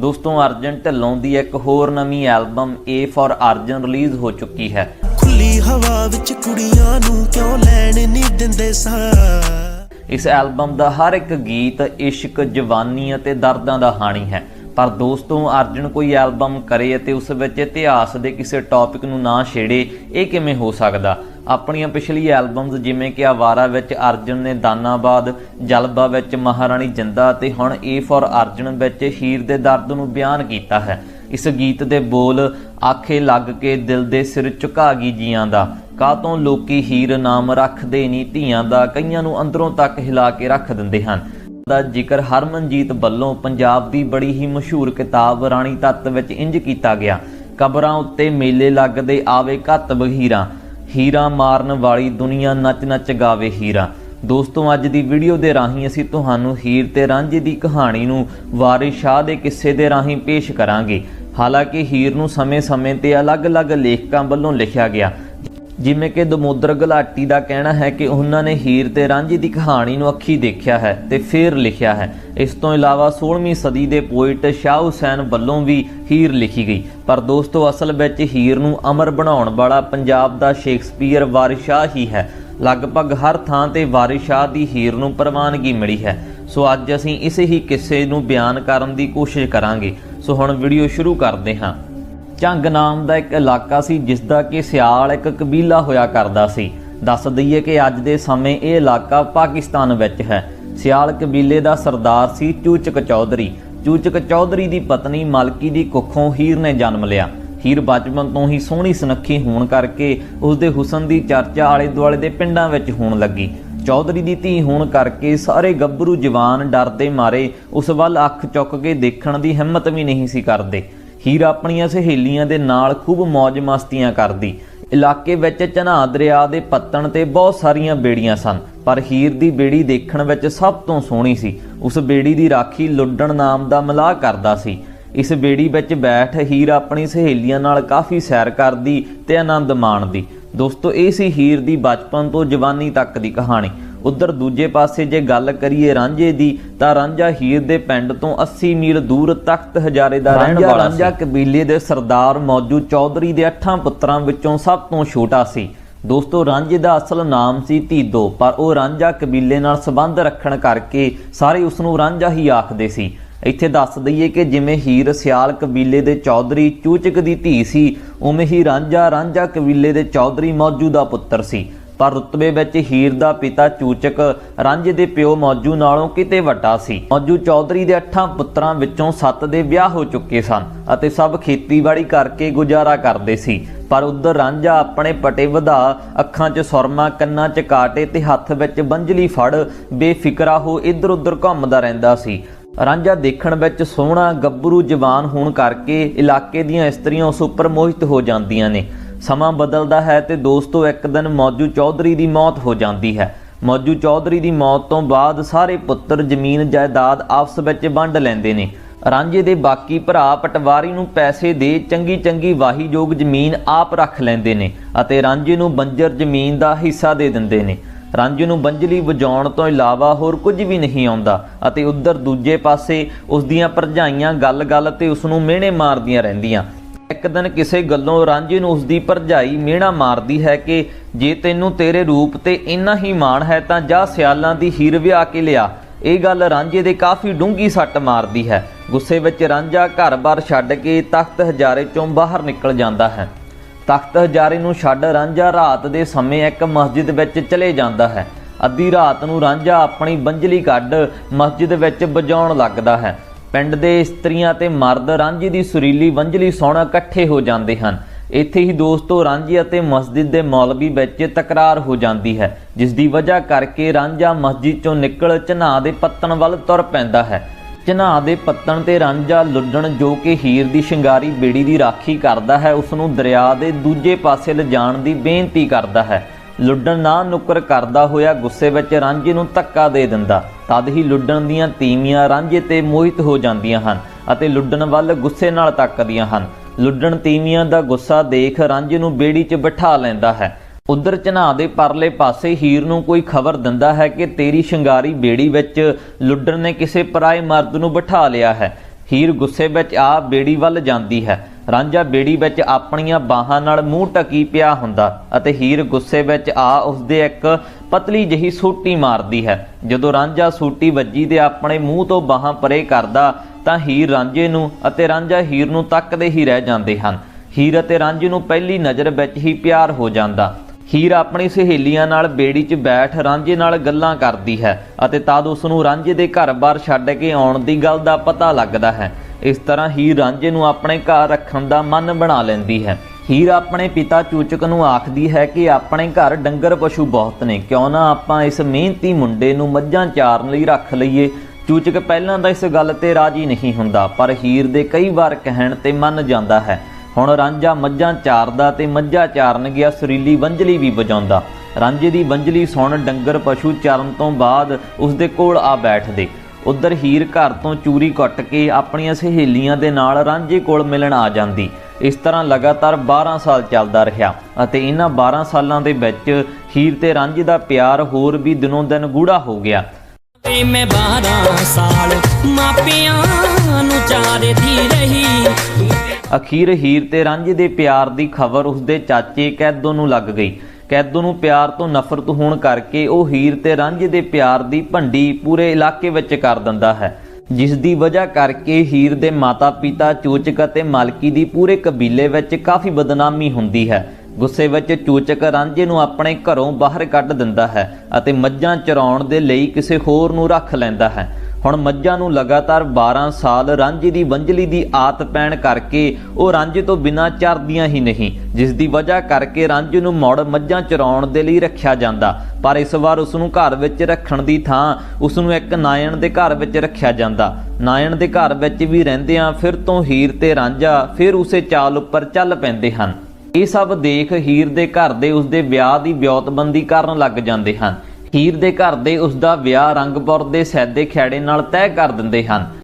ਦੋਸਤੋ ਅਰਜਨ ਢਿੱਲੋਂ ਦੀ ਇੱਕ ਹੋਰ ਨਵੀਂ album A for Arjan release ਹੋ ਚੁੱਕੀ ਹੈ। ਖੁੱਲੀ ਹਵਾ ਵਿੱਚ ਕੁੜੀਆਂ ਨੂੰ ਕਿਉਂ ਲੈਣ ਨਹੀਂ ਦਿੰਦੇ ਸਾਂ? ਇਸ ਐਲਬਮ ਦਾ ਹਰ ਇੱਕ ਗੀਤ ਇਸ਼ਕ ਜਵਾਨੀ ਅਤੇ ਦਰਦਾਂ ਦਾ ਹਾਣੀ ਹੈ। ਪਰ ਦੋਸਤੋ, ਅਰਜਨ ਕੋਈ ਐਲਬਮ ਕਰੇ ਅਤੇ ਉਸ ਵਿੱਚ ਇਤਿਹਾਸ ਦੇ ਕਿਸੇ ਟੌਪਿਕ ਨੂੰ ਨਾ ਛੇੜੇ, ਇਹ ਕਿਵੇਂ ਹੋ ਸਕਦਾ? ਆਪਣੀਆਂ ਪਿਛਲੀ ਐਲਬਮਸ ਜਿਵੇਂ ਕਿ ਆਵਾਰਾ ਵਿੱਚ ਅਰਜਨ ਨੇ ਦਾਨਾਬਾਦ, ਜਲਬਾ ਵਿੱਚ ਮਹਾਰਾਣੀ ਜਿੰਦਾ ਅਤੇ ਹੁਣ ਏ ਫॉर ਅਰਜਨ ਵਿੱਚ ਹੀਰ ਦੇ ਦਰਦ ਨੂੰ ਬਿਆਨ ਕੀਤਾ ਹੈ। ਇਸ ਗੀਤ ਦੇ ਬੋਲ ਆਖੇ ਲੱਗ ਕੇ ਦਿਲ ਦੇ ਸਿਰ ਝੁਕਾ ਗਈ ਜੀਆਂ ਦਾ। ਕਾਤੋਂ ਲੋਕੀ ਹੀਰ ਨਾਮ ਰੱਖਦੇ ਨਹੀਂ ਧੀਆਂ ਦਾ, ਕਈਆਂ ਨੂੰ ਅੰਦਰੋਂ ਤੱਕ ਹਿਲਾ ਕੇ ਰੱਖ ਦਿੰਦੇ ਹਨ। ਦਾ ਜ਼ਿਕਰ ਹਰਮਨਜੀਤ ਵੱਲੋਂ ਪੰਜਾਬ ਦੀ ਬੜੀ ਹੀ ਮਸ਼ਹੂਰ ਕਿਤਾਬ ਰਾਣੀ ਤੱਤ ਵਿੱਚ ਇੰਜ ਕੀਤਾ ਗਿਆ। ਕਬਰਾਂ ਉੱਤੇ ਮੇਲੇ ਲੱਗਦੇ ਆਵੇ ਘੱਤ ਬਹੀਰਾ, ਹੀਰਾ ਮਾਰਨ ਵਾਲੀ ਦੁਨੀਆ ਨੱਚ ਨੱਚ ਗਾਵੇ ਹੀਰਾ। ਦੋਸਤੋ, ਅੱਜ ਦੀ ਵੀਡੀਓ ਦੇ ਰਾਹੀਂ ਅਸੀਂ ਤੁਹਾਨੂੰ ਹੀਰ ਤੇ ਰਾਂਝੇ ਦੀ ਕਹਾਣੀ ਨੂੰ ਵਾਰਿਸ ਸ਼ਾਹ ਦੇ ਕਿੱਸੇ ਦੇ ਰਾਹੀਂ ਪੇਸ਼ ਕਰਾਂਗੇ। ਹਾਲਾਂਕਿ ਹੀਰ ਨੂੰ ਸਮੇਂ-ਸਮੇਂ ਤੇ ਅਲੱਗ-ਅਲੱਗ ਲੇਖਕਾਂ ਵੱਲੋਂ ਲਿਖਿਆ ਗਿਆ। ਜਿਵੇਂ ਕਿ ਦਮੋਦਰ ਗੁਲਾਟੀ ਦਾ ਕਹਿਣਾ ਹੈ ਕਿ ਉਹਨਾਂ ਨੇ ਹੀਰ ਤੇ ਰਾਂਝੀ ਦੀ ਕਹਾਣੀ ਨੂੰ ਅੱਖੀ ਦੇਖਿਆ ਹੈ ਤੇ ਫਿਰ ਲਿਖਿਆ ਹੈ। ਇਸ ਤੋਂ ਇਲਾਵਾ 16ਵੀਂ ਸਦੀ ਦੇ ਪੋਇਟ ਸ਼ਾਹ ਹੁਸੈਨ ਵੱਲੋਂ ਵੀ ਹੀਰ ਲਿਖੀ ਗਈ। ਪਰ ਦੋਸਤੋ, ਅਸਲ ਵਿੱਚ ਹੀਰ ਨੂੰ ਅਮਰ ਬਣਾਉਣ ਵਾਲਾ ਪੰਜਾਬ ਦਾ ਸ਼ੇਕਸਪੀਅਰ ਵਾਰਿਸ ਸ਼ਾਹ ਹੀ ਹੈ। ਲਗਭਗ ਹਰ ਥਾਂ ਤੇ ਵਾਰਿਸ ਦੀ ਹੀਰ ਨੂੰ ਪ੍ਰਵਾਨਗੀ ਮਿਲੀ ਹੈ। ਸੋ ਅੱਜ ਅਸੀਂ ਇਸੇ ਹੀ ਕਿੱਸੇ ਨੂੰ ਬਿਆਨ ਕਰਨ ਦੀ ਕੋਸ਼ਿਸ਼ ਕਰਾਂਗੇ। ਸੋ ਹੁਣ ਵੀਡੀਓ ਸ਼ੁਰੂ ਕਰਦੇ ਹਾਂ। ਝੰਗ ਨਾਮ ਦਾ ਇੱਕ ਇਲਾਕਾ ਸੀ ਜਿਸ ਦਾ ਕਿ ਸਿਆਲ ਇੱਕ ਕਬੀਲਾ ਹੋਇਆ ਕਰਦਾ ਸੀ। ਦੱਸ ਦਈਏ ਕਿ ਅੱਜ ਦੇ ਸਮੇਂ ਇਹ ਇਲਾਕਾ ਪਾਕਿਸਤਾਨ ਵਿੱਚ ਹੈ। ਸਿਆਲ ਕਬੀਲੇ ਦਾ ਸਰਦਾਰ ਸੀ ਚੂਚਕ ਚੌਧਰੀ। ਚੂਚਕ ਚੌਧਰੀ ਦੀ ਪਤਨੀ ਮਲਕੀ ਦੀ ਕੁੱਖੋਂ ਹੀਰ ਨੇ ਜਨਮ ਲਿਆ। ਹੀਰ ਬਚਪਨ ਤੋਂ ਹੀ ਸੋਹਣੀ ਸੁਨੱਖੀ ਹੋਣ ਕਰਕੇ ਉਸ ਦੇ ਹੁਸਨ ਦੀ ਚਰਚਾ ਆਲੇ ਦੁਆਲੇ ਦੇ ਪਿੰਡਾਂ ਵਿੱਚ ਹੋਣ ਲੱਗੀ। ਚੌਧਰੀ ਦੀ ਧੀ ਹੋਣ ਕਰਕੇ ਸਾਰੇ ਗੱਭਰੂ ਜਵਾਨ ਡਰਦੇ ਮਾਰੇ, ਉਸ ਵੱਲ ਅੱਖ ਚੁੱਕ ਕੇ ਦੇਖਣ ਦੀ ਹਿੰਮਤ ਵੀ ਨਹੀਂ ਸੀ ਕਰਦੇ। ਹੀਰ ਆਪਣੀਆਂ ਸਹੇਲੀਆਂ ਦੇ ਨਾਲ ਖੂਬ ਮौज ਮਸਤੀਆਂ ਕਰਦੀ। ਇਲਾਕੇ ਵਿੱਚ ਚਨਾ ਦਰਿਆ ਦੇ ਪੱਤਣ ਤੇ ਬਹੁਤ ਸਾਰੀਆਂ ਬੇੜੀਆਂ ਸਨ, ਪਰ ਹੀਰ ਦੀ ਬੇੜੀ ਦੇਖਣ ਵਿੱਚ ਸਭ ਤੋਂ ਸੋਹਣੀ ਸੀ। ਉਸ ਬੇੜੀ ਦੀ ਰਾਖੀ ਲੁੱਡਣ ਨਾਮ ਦਾ ਮਲਾਹ ਕਰਦਾ ਸੀ। ਇਸ ਬੇੜੀ ਵਿੱਚ ਬੈਠ ਹੀਰ ਆਪਣੀ ਸਹੇਲੀਆਂ ਨਾਲ ਕਾਫੀ ਸੈਰ ਕਰਦੀ ਤੇ ਆਨੰਦ ਮਾਣਦੀ। ਦੋਸਤੋ, ਇਹ ਸੀ ਹੀਰ ਦੀ ਬਚਪਨ ਤੋਂ ਜਵਾਨੀ ਤੱਕ ਦੀ ਕਹਾਣੀ। ਉਧਰ ਦੂਜੇ ਪਾਸੇ ਜੇ ਗੱਲ ਕਰੀਏ ਰਾਂਝੇ ਦੀ ਤਾਂ ਰਾਂਝਾ ਹੀਰ ਦੇ ਪਿੰਡ ਤੋਂ 80 ਮੀਲ ਦੂਰ ਤਖਤ ਹਜ਼ਾਰੇ ਦਾ ਰਹਿਣ ਵਾਲਾ ਸੀ। ਰਾਂਝਾ ਕਬੀਲੇ ਦੇ ਸਰਦਾਰ ਮੌਜੂ ਚੌਧਰੀ ਦੇ ਅੱਠਾਂ ਪੁੱਤਰਾਂ ਵਿੱਚੋਂ ਸਭ ਤੋਂ ਛੋਟਾ ਸੀ। ਦੋਸਤੋ ਰਾਂਝੇ ਦਾ ਅਸਲ ਨਾਮ ਸੀ ਧੀਦੋ ਪਰ ਉਹ ਰਾਂਝਾ ਕਬੀਲੇ ਨਾਲ ਸੰਬੰਧ ਰੱਖਣ ਕਰਕੇ ਸਾਰੇ ਉਸ ਨੂੰ ਰਾਂਝਾ ਹੀ ਆਖਦੇ ਸੀ। ਇੱਥੇ ਦੱਸ ਦਈਏ ਕਿ ਜਿਵੇਂ ਹੀਰ ਸਿਆਲ ਕਬੀਲੇ ਦੇ ਚੌਧਰੀ ਚੂਚਕ ਦੀ ਧੀ ਸੀ ਉਵੇਂ ਹੀ ਰਾਂਝਾ ਰਾਂਝਾ ਕਬੀਲੇ ਦੇ ਚੌਧਰੀ ਮੌਜੂ ਦਾ ਪੁੱਤਰ ਸੀ। ਪਰ ਰੁਤਬੇ ਵਿੱਚ ਹੀਰ ਦਾ ਪਿਤਾ ਚੂਚਕ ਰਾਂਝੇ ਦੇ ਪਿਓ ਮੌਜੂ ਨਾਲੋਂ ਕਿਤੇ ਵੱਡਾ ਸੀ। ਮੌਜੂ ਚੌਧਰੀ ਦੇ ਅੱਠਾਂ ਪੁੱਤਰਾਂ ਵਿੱਚੋਂ ਸੱਤ ਦੇ ਵਿਆਹ ਹੋ ਚੁੱਕੇ ਸਨ ਅਤੇ ਸਭ ਖੇਤੀਬਾੜੀ ਕਰਕੇ ਗੁਜ਼ਾਰਾ ਕਰਦੇ ਸੀ। ਪਰ ਉਧਰ ਰਾਂਝਾ ਆਪਣੇ ਪਟੇ ਵਧਾ ਅੱਖਾਂ 'ਚ ਸੁਰਮਾ, ਕੰਨਾਂ 'ਚ ਕਾਟੇ ਤੇ ਹੱਥ ਵਿੱਚ ਬੰਜਲੀ ਫੜ ਬੇਫਿਕਰਾ ਹੋ ਇੱਧਰ ਉੱਧਰ ਘੁੰਮਦਾ ਰਹਿੰਦਾ ਸੀ। ਰਾਂਝਾ ਦੇਖਣ ਵਿੱਚ ਸੋਹਣਾ ਗੱਭਰੂ ਜਵਾਨ ਹੋਣ ਕਰਕੇ ਇਲਾਕੇ ਦੀਆਂ ਇਸਤਰੀਆਂ ਉਸ ਉੱਪਰ ਮੋਹਿਤ ਹੋ ਜਾਂਦੀਆਂ ਨੇ। ਸਮਾਂ ਬਦਲਦਾ ਹੈ ਤੇ ਦੋਸਤੋ, ਇੱਕ ਦਿਨ ਮੌਜੂ ਚੌਧਰੀ ਦੀ ਮੌਤ ਹੋ ਜਾਂਦੀ ਹੈ। ਮੌਜੂ ਚੌਧਰੀ ਦੀ ਮੌਤ ਤੋਂ ਬਾਅਦ ਸਾਰੇ ਪੁੱਤਰ ਜ਼ਮੀਨ ਜਾਇਦਾਦ ਆਪਸ ਵਿੱਚ ਵੰਡ ਲੈਂਦੇ ਨੇ। ਰਾਂਝੇ ਦੇ ਬਾਕੀ ਭਰਾ ਪਟਵਾਰੀ ਨੂੰ ਪੈਸੇ ਦੇ ਚੰਗੀ ਚੰਗੀ ਵਾਹੀਯੋਗ ਜ਼ਮੀਨ ਆਪ ਰੱਖ ਲੈਂਦੇ ਨੇ ਅਤੇ ਰਾਂਝੇ ਨੂੰ ਬੰਜਰ ਜ਼ਮੀਨ ਦਾ ਹਿੱਸਾ ਦੇ ਦਿੰਦੇ ਨੇ। ਰਾਂਝੇ ਨੂੰ ਬੰਜਲੀ ਵਜਾਉਣ ਤੋਂ ਇਲਾਵਾ ਹੋਰ ਕੁਝ ਵੀ ਨਹੀਂ ਆਉਂਦਾ ਅਤੇ ਉਧਰ ਦੂਜੇ ਪਾਸੇ ਉਸ ਦੀਆਂ ਭਰਜਾਈਆਂ ਗੱਲ-ਗੱਲ ਤੇ ਉਸ ਨੂੰ ਮਿਹਣੇ ਮਾਰਦੀਆਂ ਰਹਿੰਦੀਆਂ। ਇੱਕ ਦਿਨ ਕਿਸੇ ਗੱਲੋਂ ਰਾਂਝੇ ਨੂੰ ਉਸ ਦੀ ਭਰਜਾਈ ਮਿਹਣਾ ਮਾਰਦੀ ਹੈ ਕਿ ਜੇ ਤੈਨੂੰ ਤੇਰੇ ਰੂਪ ਤੇ ਇੰਨਾ ਹੀ ਮਾਣ ਹੈ ਤਾਂ ਜਾ ਸਿਆਲਾਂ ਦੀ ਹੀਰ ਵਿਆਹ ਕੇ ਲਿਆ। ਇਹ ਗੱਲ ਰਾਂਝੇ ਦੇ ਕਾਫੀ ਡੂੰਗੀ ਸੱਟ ਮਾਰਦੀ ਹੈ। ਗੁੱਸੇ ਵਿੱਚ ਰਾਂਝਾ ਘਰ-ਬਾਰ ਛੱਡ ਕੇ ਤਖਤ ਹਜ਼ਾਰੇ ਚੋਂ ਬਾਹਰ ਨਿਕਲ ਜਾਂਦਾ ਹੈ। ਤਖਤ ਹਜ਼ਾਰੇ ਨੂੰ ਛੱਡ ਰਾਂਝਾ ਰਾਤ ਦੇ ਸਮੇਂ ਇੱਕ ਮਸਜਿਦ ਵਿੱਚ ਚਲੇ ਜਾਂਦਾ ਹੈ। ਅੱਧੀ ਰਾਤ ਨੂੰ ਰਾਂਝਾ ਆਪਣੀ ਬੰਜਲੀ ਕੱਢ ਮਸਜਿਦ ਵਿੱਚ ਵਜਾਉਣ ਲੱਗਦਾ ਹੈ। ਪਿੰਡ ਦੇ ਇਸਤਰੀਆਂ ਤੇ ਮਰਦ ਰਾਂਝੀ ਦੀ ਸੁਰੀਲੀ ਵੰਝਲੀ ਸੌਣਾ ਇਕੱਠੇ ਹੋ ਜਾਂਦੇ ਹਨ। ਇੱਥੇ ਹੀ ਦੋਸਤੋ ਰਾਂਝੀ ਅਤੇ ਮਸਜਿਦ ਦੇ ਮੌਲਵੀ ਵਿੱਚ ਤਕਰਾਰ ਹੋ ਜਾਂਦੀ ਹੈ, ਜਿਸ ਦੀ ਵਜ੍ਹਾ ਕਰਕੇ ਰਾਂਝਾ ਮਸਜਿਦ ਚੋਂ ਨਿਕਲ ਚਨਾਹ ਦੇ ਪੱਤਣ ਵੱਲ ਤੁਰ ਪੈਂਦਾ ਹੈ। ਚਨਾਹ ਦੇ ਪੱਤਣ ਤੇ ਰਾਂਝਾ ਲੁੱਡਣ ਜੋ ਕਿ ਹੀਰ ਦੀ ਸ਼ਿੰਗਾਰੀ, ਬੇੜੀ ਦੀ ਰਾਖੀ ਕਰਦਾ ਹੈ ਉਸ ਨੂੰ ਦਰਿਆ ਦੇ ਦੂਜੇ ਪਾਸੇ ਲਿਜਾਣ ਦੀ ਬੇਨਤੀ ਕਰਦਾ ਹੈ। ਲੁੱਡਣ ਨਾ ਨੁੱਕਰ ਕਰਦਾ ਹੋਇਆ ਗੁੱਸੇ ਵਿੱਚ ਰਾਂਝੇ ਨੂੰ ਧੱਕਾ ਦੇ ਦਿੰਦਾ। ਤਦ ਹੀ ਲੁੱਡਣ ਦੀਆਂ ਤੀਵੀਆਂ ਰਾਂਝੇ ਤੇ ਮੋਹਿਤ ਹੋ ਜਾਂਦੀਆਂ ਹਨ ਅਤੇ ਲੁੱਡਣ ਵੱਲ ਗੁੱਸੇ ਨਾਲ ਤੱਕਦੀਆਂ ਹਨ। ਲੁੱਡਣ ਤੀਵੀਆਂ ਦਾ ਗੁੱਸਾ ਦੇਖ ਰਾਂਝੇ ਨੂੰ ਬੇੜੀ 'ਚ ਬਿਠਾ ਲੈਂਦਾ ਹੈ। ਉਧਰ ਚਨਾਹ ਦੇ ਪਰਲੇ ਪਾਸੇ ਹੀਰ ਨੂੰ ਕੋਈ ਖਬਰ ਦਿੰਦਾ ਹੈ ਕਿ ਤੇਰੀ ਸ਼ਿੰਗਾਰੀ ਬੇੜੀ ਵਿੱਚ ਲੁੱਡਣ ਨੇ ਕਿਸੇ ਪਰਾਏ ਮਰਦ ਨੂੰ ਬਿਠਾ ਲਿਆ ਹੈ। ਹੀਰ ਗੁੱਸੇ ਵਿੱਚ ਆ ਬੇੜੀ ਵੱਲ ਜਾਂਦੀ ਹੈ। ਰਾਂਝਾ ਬੇੜੀ ਵਿੱਚ ਆਪਣੀਆਂ ਬਾਹਾਂ ਨਾਲ ਮੂੰਹ ਟਕੀ ਪਿਆ ਹੁੰਦਾ ਅਤੇ ਹੀਰ ਗੁੱਸੇ ਵਿੱਚ ਆ ਉਸਦੇ ਇੱਕ ਪਤਲੀ ਜਿਹੀ ਸੂਟੀ ਮਾਰਦੀ ਹੈ। ਜਦੋਂ ਰਾਂਝਾ ਸੂਟੀ ਵੱਜੀ ਤੇ ਆਪਣੇ ਮੂੰਹ ਤੋਂ ਬਾਹਾਂ ਪਰੇ ਕਰਦਾ, ਤਾਂ ਹੀਰ ਰਾਂਝੇ ਨੂੰ ਅਤੇ ਰਾਂਝਾ ਹੀਰ ਨੂੰ ਤੱਕਦੇ ਹੀ ਰਹਿ ਜਾਂਦੇ ਹਨ। ਹੀਰ ਅਤੇ ਰਾਂਝੇ ਨੂੰ ਪਹਿਲੀ ਨਜ਼ਰ ਵਿੱਚ ਹੀ ਪਿਆਰ ਹੋ ਜਾਂਦਾ। ਹੀਰ ਆਪਣੀ ਸਹੇਲੀਆਂ ਨਾਲ ਬੇੜੀ 'ਚ ਬੈਠ ਰਾਂਝੇ ਨਾਲ ਗੱਲਾਂ ਕਰਦੀ ਹੈ ਅਤੇ ਤਦ ਉਸ ਨੂੰ ਰਾਂਝੇ ਦੇ ਘਰ-ਬਾਰ ਛੱਡ ਕੇ ਆਉਣ ਦੀ ਗੱਲ ਦਾ ਪਤਾ ਲੱਗਦਾ ਹੈ। ਇਸ ਤਰ੍ਹਾਂ ਹੀਰ ਰਾਂਝੇ ਨੂੰ ਆਪਣੇ ਘਰ ਰੱਖਣ ਦਾ ਮਨ ਬਣਾ ਲੈਂਦੀ ਹੈ। ਹੀਰ ਆਪਣੇ ਪਿਤਾ ਚੂਚਕ ਨੂੰ ਆਖਦੀ ਹੈ ਕਿ ਆਪਣੇ ਘਰ ਡੰਗਰ ਪਸ਼ੂ ਬਹੁਤ ਨੇ। ਕਿਉਂ ਨਾ ਆਪਾਂ ਇਸ ਮਿਹਨਤੀ ਮੁੰਡੇ ਨੂੰ ਮੱਝਾਂ ਚਾਰਨ ਲਈ ਰੱਖ ਲਈਏ। ਚੂਚਕ ਪਹਿਲਾਂ ਤਾਂ ਇਸ ਗੱਲ ਤੇ ਰਾਜੀ ਨਹੀਂ ਹੁੰਦਾ, ਪਰ ਹੀਰ ਦੇ ਕਈ ਵਾਰ ਕਹਿਣ ਤੇ ਮੰਨ ਜਾਂਦਾ ਹੈ। ਹੁਣ ਰਾਂਝਾ ਮੱਝਾਂ ਚਾਰਦਾ ਤੇ ਮੱਝਾਂ ਚਾਰਨ ਗਿਆ, ਸੁਰੀਲੀ ਵੰਜਲੀ ਵੀ ਵਜਾਉਂਦਾ। ਰਾਂਝੇ ਦੀ ਵੰਜਲੀ ਸੁਣ ਡੰਗਰ ਪਸ਼ੂ ਚਾਰਨ ਤੋਂ ਬਾਅਦ ਉਸ ਦੇ ਕੋਲ ਆ ਬੈਠਦੇ। ਉਧਰ ਹੀਰ ਘਰ ਤੋਂ ਚੂਰੀ ਕੱਟ ਕੇ ਆਪਣੀਆਂ ਸਹੇਲੀਆਂ ਦੇ ਨਾਲ ਰਾਂਝੇ ਕੋਲ ਮਿਲਣ ਆ ਜਾਂਦੀ। ਇਸ ਤਰ੍ਹਾਂ ਲਗਾਤਾਰ 12 ਸਾਲ ਚੱਲਦਾ ਰਿਹਾ ਅਤੇ ਇਹਨਾਂ 12 ਸਾਲਾਂ ਦੇ ਵਿੱਚ ਹੀਰ ਤੇ ਰਾਂਝੇ ਦਾ ਪਿਆਰ ਹੋਰ ਵੀ ਦਿਨੋਂ ਦਿਨ ਗੂੜਾ ਹੋ ਗਿਆ। ਤੇ ਮੈਂ 12 ਸਾਲ ਮਾਪਿਆਂ ਨੂੰ ਚਾਰਦੀ ਰਹੀ। ਅਖੀਰ ਹੀਰ ਤੇ ਰਾਂਝੇ ਦੇ ਪਿਆਰ ਦੀ ਖਬਰ ਉਸਦੇ ਚਾਚੇ ਕੈਦੋ ਨੂੰ ਲੱਗ ਗਈ? ਕੈਦੋ ਨੂੰ ਪਿਆਰ ਤੋਂ ਨਫ਼ਰਤ ਹੋਣ ਕਰਕੇ ਉਹ ਹੀਰ ਤੇ ਰਾਂਝੇ ਦੇ ਪਿਆਰ ਦੀ ਭੰਡੀ ਪੂਰੇ ਇਲਾਕੇ ਵਿੱਚ ਕਰ ਦਿੰਦਾ ਹੈ, ਜਿਸ ਦੀ ਵਜ੍ਹਾ ਕਰਕੇ ਹੀਰ ਦੇ ਮਾਤਾ-ਪਿਤਾ ਚੂਚਕ ਅਤੇ ਮਾਲਕੀ ਦੀ ਪੂਰੇ ਕਬੀਲੇ ਵਿੱਚ ਕਾਫੀ ਬਦਨਾਮੀ ਹੁੰਦੀ ਹੈ। ਗੁੱਸੇ ਵਿੱਚ ਚੂਚਕ ਰਾਂਝੇ ਨੂੰ ਆਪਣੇ ਘਰੋਂ ਬਾਹਰ ਕੱਢ ਦਿੰਦਾ ਹੈ ਅਤੇ ਮੱਝਾਂ ਚਰਾਉਣ ਦੇ ਲਈ ਕਿਸੇ ਹੋਰ ਨੂੰ ਰੱਖ ਲੈਂਦਾ ਹੈ। ਹੁਣ ਮੱਝਾਂ ਨੂੰ ਲਗਾਤਾਰ 12 ਸਾਲ ਰਾਂਝੇ ਦੀ ਵੰਜਲੀ ਦੀ ਆਤ ਪੈਣ ਕਰਕੇ ਉਹ ਰਾਂਝੇ ਤੋਂ ਬਿਨਾਂ ਚਰਦੀਆਂ ਹੀ ਨਹੀਂ, ਜਿਸ ਦੀ ਵਜ੍ਹਾ ਕਰਕੇ ਰਾਂਝੇ ਨੂੰ ਮੁੜ ਮੱਝਾਂ ਚਰਾਉਣ ਦੇ ਲਈ ਰੱਖਿਆ ਜਾਂਦਾ। ਪਰ ਇਸ ਵਾਰ ਉਸ ਨੂੰ ਘਰ ਵਿੱਚ ਰੱਖਣ ਦੀ ਥਾਂ ਉਸ ਨੂੰ ਇੱਕ ਨਾਇਣ ਦੇ ਘਰ ਵਿੱਚ ਰੱਖਿਆ ਜਾਂਦਾ। ਨਾਇਣ ਦੇ ਘਰ ਵਿੱਚ ਵੀ ਰਹਿੰਦਿਆਂ ਫਿਰ ਤੋਂ ਹੀਰ ਤੇ ਰਾਂਝਾ ਫਿਰ ਉਸੇ ਚਾਲ ਉੱਪਰ ਚੱਲ ਪੈਂਦੇ ਹਨ। ਇਹ ਸਭ ਦੇਖ ਹੀਰ ਦੇ ਘਰ ਦੇ ਉਸ ਦੇ ਵਿਆਹ ਦੀ ਵਿਉਤਬੰਦੀ ਕਰਨ ਲੱਗ ਜਾਂਦੇ ਹਨ। ਹੀਰ ਦੇ ਘਰ ਦੇ ਉਸ ਦਾ ਵਿਆਹ ਰੰਗਪੁਰ ਦੇ ਸੈਦੇ ਖਿਆੜੇ ਨਾਲ ਤੈਅ ਕਰ ਦਿੰਦੇ ਹਨ।